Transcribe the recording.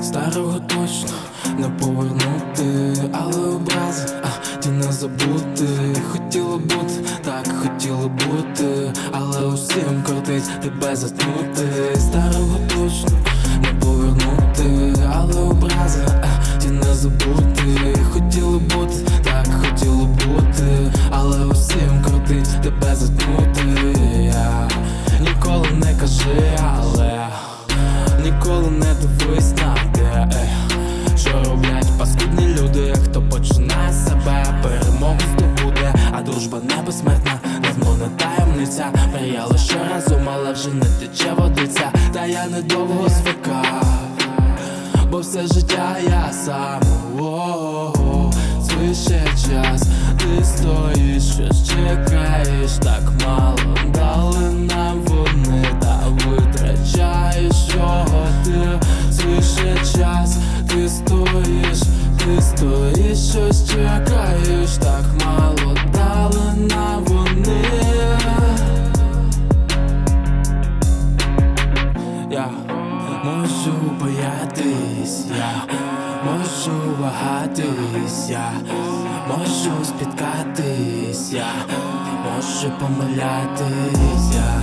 Старого точно не повернути, але образи, а ті не забути. Хотіло бути, так хотіло бути, але усім крутить тебе заткнути. Старого точно не повернути, але образи, а ті не забути. Хотіло бути, так хотіло бути, але усім крутить тебе заткнути. Я ніколи не кажи, ніколи не дивись на те, е, що роблять паскудні люди, хто починає себе, перемогу здобуде, а дружба не безсмертна, давно не таємниця. Мріяли ще разом, але вже не тече водиця, та я недовго звикав бо все життя я сам. О-о-о, Свише час, стоїш, щось чекаєш, так мало дали нам вони. Я можу боятись, я можу вагатись, я можу спіткатись, я можу помилятись, я